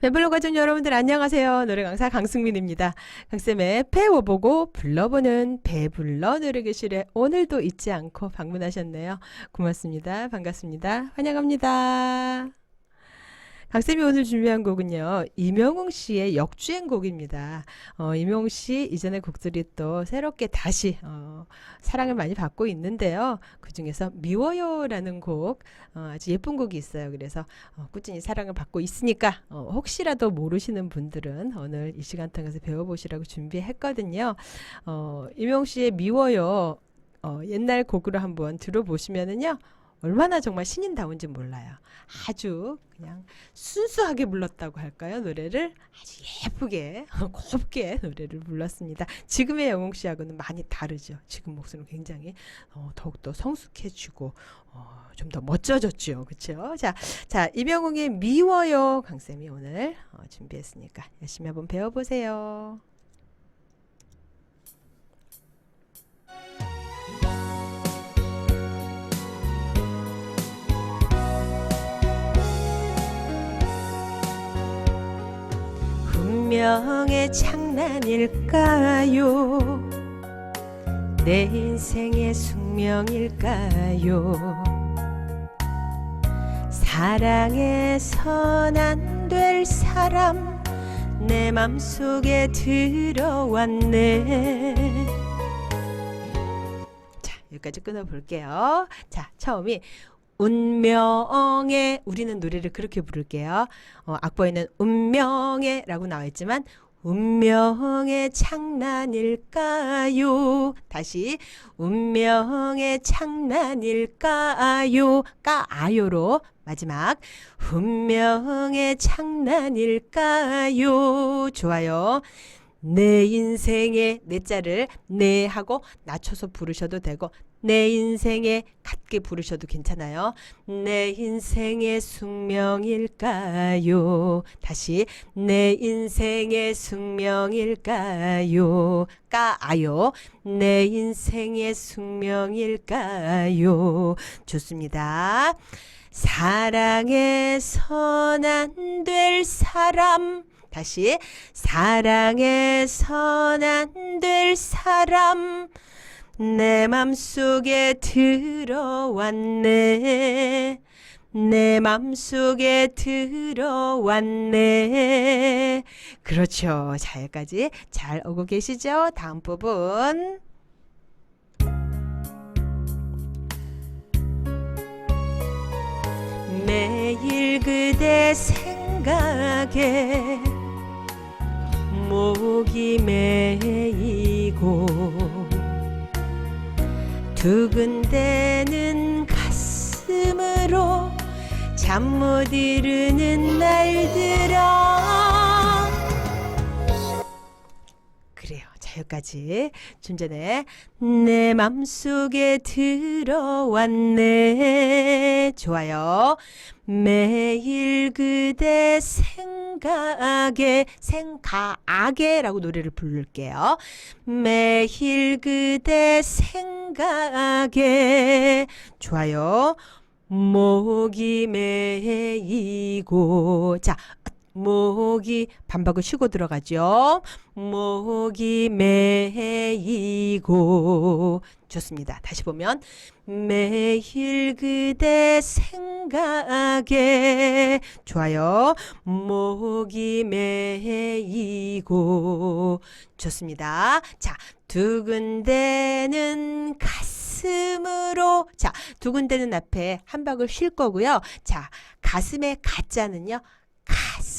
배블로 가족 여러분들 안녕하세요. 노래 강사 강승민입니다. 강쌤의 배워보고 불러보는 배불러 노래교실에 오늘도 잊지 않고 방문하셨네요. 고맙습니다. 반갑습니다. 환영합니다. 강쌤이 오늘 준비한 곡은요, 이명웅 씨의 역주행곡입니다. 어, 이명웅 씨 이전의 곡들이 또 새롭게 다시, 어, 사랑을 많이 받고 있는데요. 그 중에서 미워요라는 곡, 어, 아주 예쁜 곡이 있어요. 그래서 어, 꾸준히 사랑을 받고 있으니까, 어, 혹시라도 모르시는 분들은 오늘 이 시간 통해서 배워보시라고 준비했거든요. 어, 이명웅 씨의 미워요, 어, 옛날 곡으로 한번 들어보시면은요, 얼마나 정말 신인다운지 몰라요. 아주 그냥 순수하게 불렀다고 할까요? 노래를 아주 예쁘게 곱게 노래를 불렀습니다. 지금의 영웅 씨하고는 많이 다르죠. 지금 목소리는 굉장히 어, 더욱더 성숙해지고 어, 좀 더 멋져졌죠. 그렇죠? 자, 자 이병웅의 미워요 강쌤이 오늘 어, 준비했으니까 열심히 한번 배워보세요. 운명의 장난일까요? 내 인생의 숙명일까요? 사랑해선 안 될 사람 내 맘속에 들어왔네. 자, 여기까지 끊어볼게요. 자, 처음이 운명의 우리는 노래를 그렇게 부를게요. 어, 악보에는 운명의라고 나와 있지만 운명의 장난일까요? 다시 운명의 장난일까요? 까아요로 마지막 운명의 장난일까요? 좋아요. 내 인생의 내 자를 내 하고 낮춰서 부르셔도 되고 내 인생에 같게 부르셔도 괜찮아요. 내 인생의 숙명일까요? 다시 내 인생의 숙명일까요? 까아요. 내 인생의 숙명일까요? 좋습니다. 사랑해선 안 될 사람 다시 사랑해선 안 될 사람 내 맘속에 들어왔네. 내 맘속에 들어왔네. 그렇죠. 자 여기까지 잘 오고 계시죠? 다음 부분. 매일 그대 생각에 목이 메 두근대는 가슴으로 잠 못 이루는 날들아 여기까지. 좀 전에 내 맘속에 들어왔네. 좋아요. 매일 그대 생각에 생각에라고 노래를 부를게요. 매일 그대 생각에 좋아요. 목이 메이고 자 목이 반박을 쉬고 들어가죠. 목이 메이고 좋습니다. 다시 보면 매일 그대 생각에 좋아요. 목이 메이고 좋습니다. 자, 두근대는 가슴으로 자, 두근대는 앞에 한 박을 쉴 거고요. 자, 가슴의 가자는요.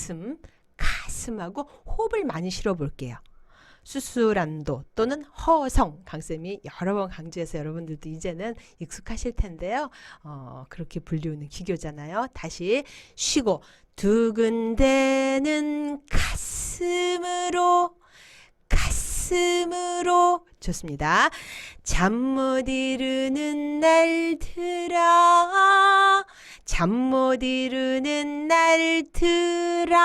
가슴, 가슴하고 호흡을 많이 실어 볼게요. 수술한도 또는 허성 강쌤이 여러 번 강조해서 여러분들도 이제는 익숙하실 텐데요. 어, 그렇게 불리우는 기교잖아요. 다시 쉬고 두근대는 가슴으로 가슴으로 좋습니다. 잠 못 이루는 날들아 잠 못 이루는 날들아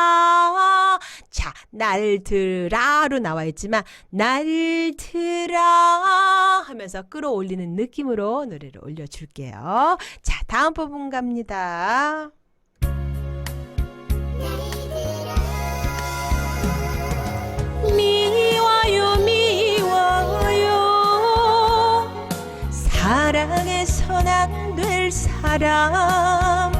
자 날들아로 나와 있지만 날들아 하면서 끌어올리는 느낌으로 노래를 올려줄게요. 자 다음 부분 갑니다. 사람.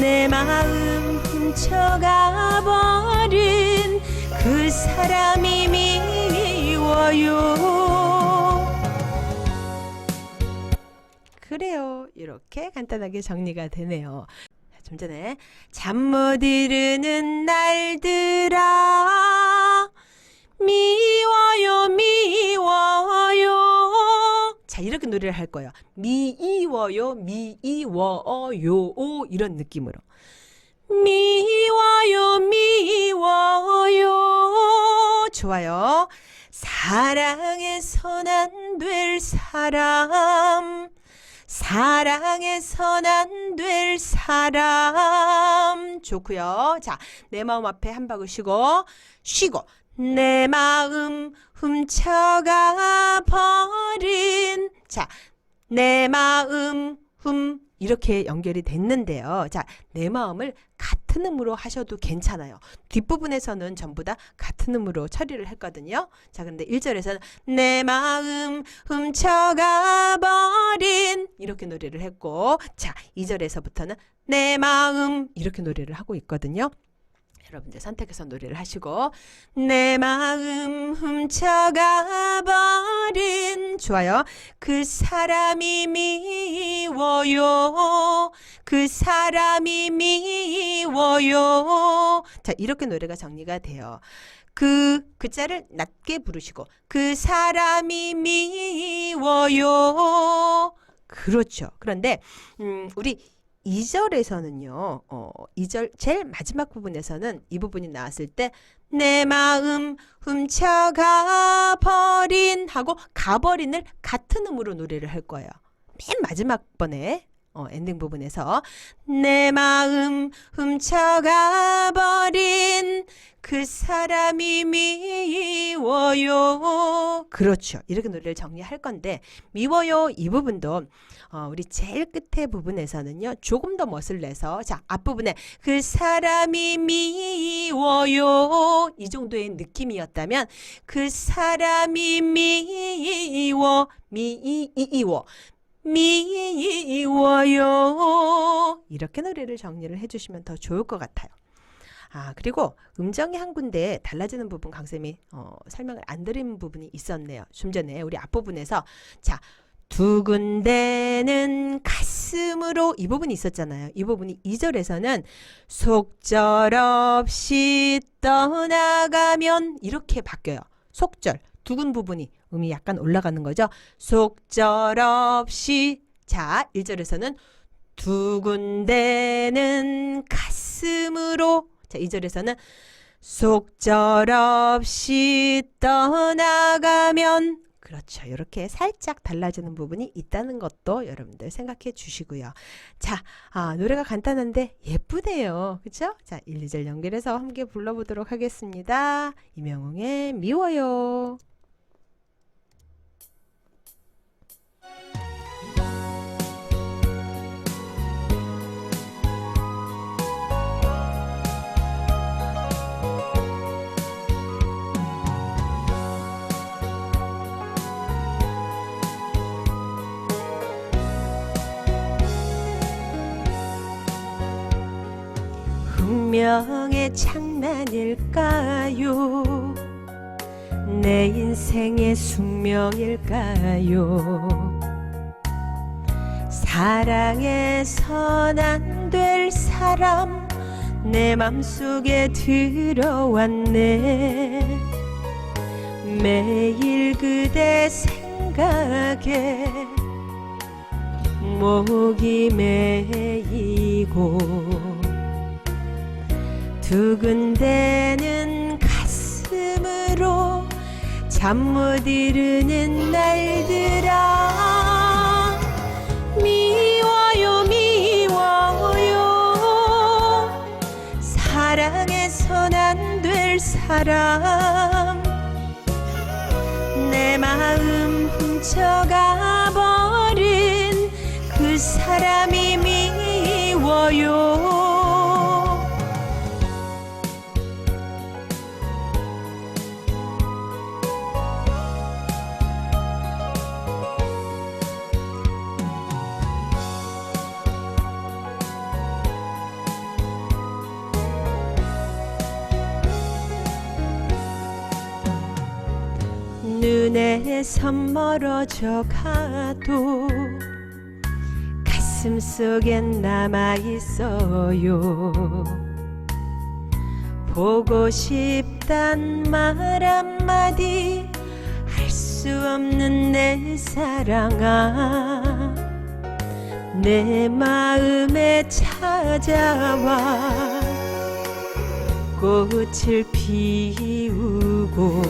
내 마음 훔쳐가 버린 그 사람이 미워요. 그래요. 이렇게 간단하게 정리가 되네요. 좀 전에 잠 못 이루는 날들아. 미워요 미워요 자 이렇게 노래를 할 거예요. 미워요 미워요. 이런 느낌으로. 미워요 미워요. 좋아요. 사랑해선 안 될 사람. 사랑해선 안 될 사람. 좋고요. 자 내 마음 앞에 한 박을 쉬고 쉬고. 내 마음 훔쳐가 자 내 마음 훔 이렇게 연결이 됐는데요. 자, 내 마음을 같은 음으로 하셔도 괜찮아요. 뒷부분에서는 전부 다 같은 음으로 처리를 했거든요. 자, 근데 1절에서는 내 마음 훔쳐가 버린 이렇게 노래를 했고 자, 2절에서부터는 내 마음 이렇게 노래를 하고 있거든요. 여러분들 선택해서 노래를 하시고 내 마음 훔쳐가 버린 좋아요. 그 사람이 미워요. 그 사람이 미워요. 자, 이렇게 노래가 정리가 돼요. 그 글자를 낮게 부르시고 그 사람이 미워요. 그렇죠. 그런데 음, 우리 2절에서는요, 어, 2절 제일 마지막 부분에서는 이 부분이 나왔을 때, 내 마음 훔쳐가 버린 하고 가버린을 같은 음으로 노래를 할 거예요. 맨 마지막 번에, 어, 엔딩 부분에서, 내 마음 훔쳐가 버린 그 사람이 미워요. 그렇죠. 이렇게 노래를 정리할 건데, 미워요. 이 부분도 어, 우리 제일 끝에 부분에서는요, 조금 더 멋을 내서, 자, 앞부분에 그 사람이 미워요. 이 정도의 느낌이었다면, 그 사람이 미워, 미워, 미워요. 이렇게 노래를 정리를 해주시면 더 좋을 것 같아요. 아, 그리고 음정이 한 군데 달라지는 부분 강쌤이 어, 설명을 안 드린 부분이 있었네요. 좀 전에 우리 앞부분에서 자, 두근대는 가슴으로 이 부분이 있었잖아요. 이 부분이 2절에서는 속절없이 떠나가면 이렇게 바뀌어요. 속절 두근 부분이 음이 약간 올라가는 거죠. 속절없이 자 1절에서는 두근대는 가슴으로 자 2절에서는 속절없이 떠나가면 그렇죠. 이렇게 살짝 달라지는 부분이 있다는 것도 여러분들 생각해 주시고요. 자, 아, 노래가 간단한데 예쁘네요. 그쵸? 자, 1, 2절 연결해서 함께 불러보도록 하겠습니다. 이명웅의 미워요. 운명의 장난일까요? 내 인생의 숙명일까요? 사랑해선 안 될 사람 내 맘속에 들어왔네 매일 그대 생각에 목이 메이고 두근대는 가슴으로 잠 못 이루는 날들아. 미워요 미워요. 사랑해선 안 될 사람. 내 마음 훔쳐가 버린 그 사람이 미워요 눈에서 멀어져 가도 가슴 속엔 남아 있어요. 보고 싶단 말 한마디 할 수 없는 내 사랑아 내 마음에 찾아와 꽃을 피우고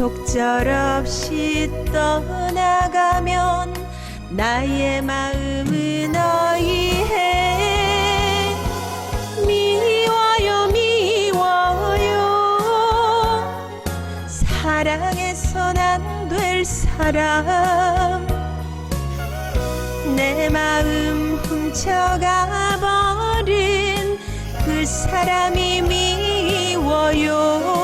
속절없이 떠나가면 나의 마음은 어이해. 미워요 미워요. 사랑해선 안 될 사람. 내 마음 훔쳐가 버린 그 사람이 미워요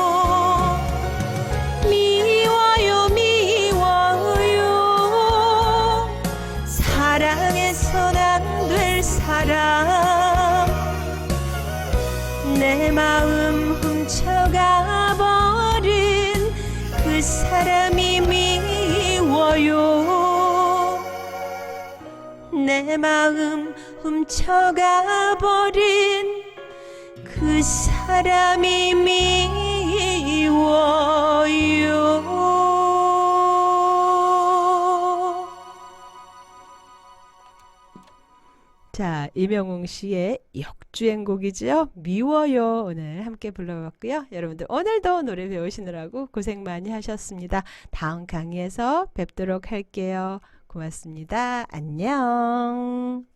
안 될 사람. 내 마음 훔쳐가 버린 그 사람이 미워요. 내 마음 훔쳐가 버린 그 사람이 미워 자, 이명웅 씨의 역주행곡이죠. 미워요. 오늘 함께 불러봤고요. 여러분들 오늘도 노래 배우시느라고 고생 많이 하셨습니다. 다음 강의에서 뵙도록 할게요. 고맙습니다. 안녕.